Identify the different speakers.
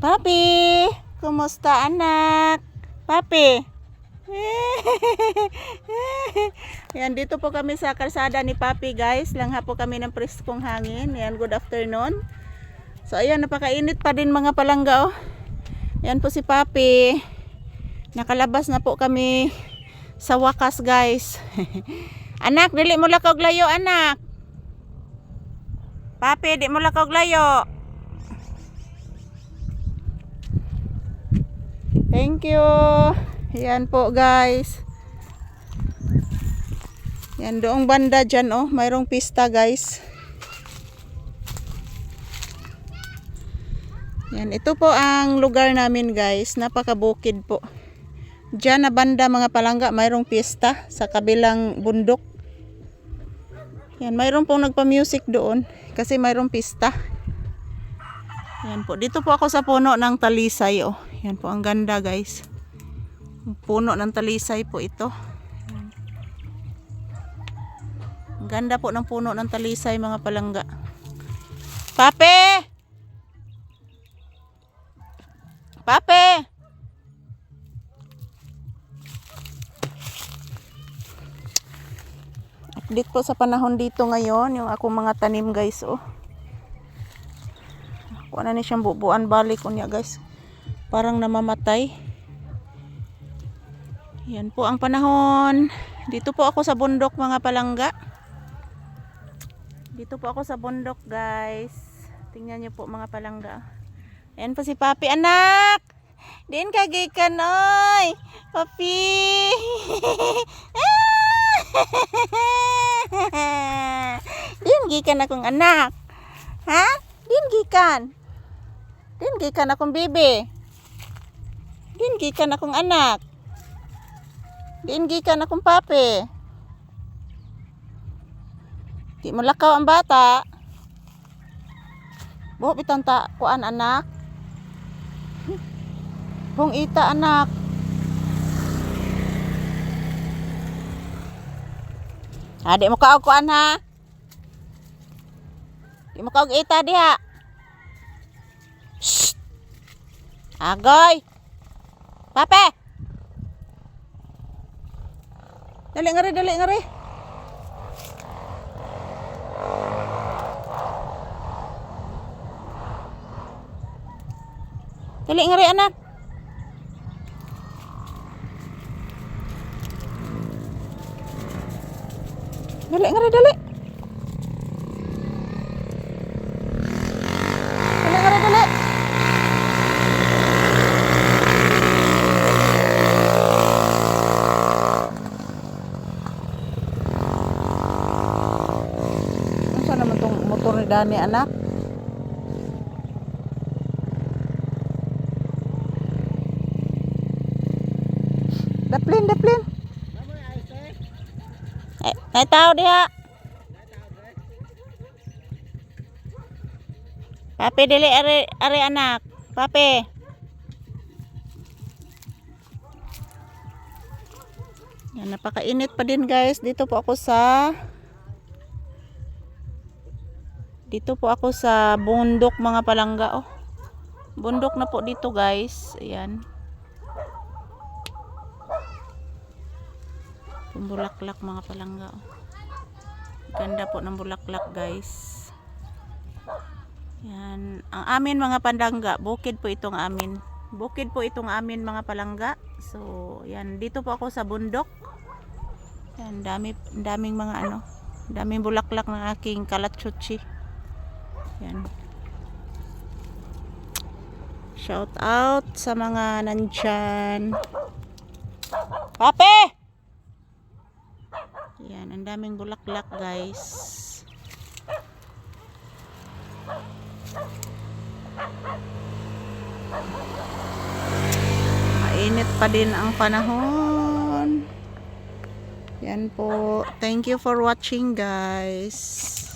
Speaker 1: Papi, kumusta anak? Papi. Yan, dito po kami sa kalsada ni Papi guys. Langha po kami ng preskong hangin. Yan, good afternoon. So ayan, napakainit pa din mga palangga oh. Yan po si Papi. Nakalabas na po kami sa wakas guys. anak, dili mo lakaw layo anak. Papi, di mo lakaw layo. Thank you. Yan po guys. Yan doong banda dyan oh. Mayroong pista guys. Yan. Ito po ang lugar namin guys. Napakabukid po. Dyan na banda mga palangga. Mayroong pista sa kabilang bundok. Yan. Mayroong pong nagpa-music doon. Kasi mayroong pista. Yan po. Dito po ako sa puno ng talisay oh. Yan po ang ganda guys. Puno ng talisay po ito. Ang ganda po ng puno ng talisay mga palangga. Pape! Pape! Update po sa panahon dito ngayon, yung akong mga tanim guys oh. Kuha na ni siyang bubuan balik unya guys. Parang namamatay. Yan po ang panahon. Dito po ako sa bundok mga palangga. Dito po ako sa bundok guys. Tingnan niyo po mga palangga. Ayan po si Papi anak. Din kagikan oy. Papi. Din gikan akong anak. Ha? Din gikan. Din gikan akong bibi. Din gikan akong anak. Din gikan akong papi. Di mo lakaw ang bata. Buhok bitang ta kuan anak. Hong ita anak. Ha, di mo kaog kuan ha. Di mo kaog ita diha. Agoy. Pape. Dali ngari, dali ngari. Dali ngari anak. Dali ngari, dali. Dali ni anak? Daplin, daplin. Eh, nay tao diha. Papi dili ari ari anak. Papi. Yan, napakainit pa din guys. Dito po ako sa Dito po ako sa bundok mga palangga oh. Bundok na po dito guys. Ayan. Yung bulaklak mga palangga oh. Ganda po ng bulaklak guys. Yan. Ang amin mga pandangga, bukid po itong amin. Bukid po itong amin mga palangga. So, yan. Dito po ako sa bundok. Yan, dami, daming mga ano, daming bulaklak ng aking kalatsuchi. Yan. Shout out sa mga nandyan. Pape! Yan, ang daming bulaklak guys. Mainit pa din ang panahon. Yan po. Thank you for watching guys.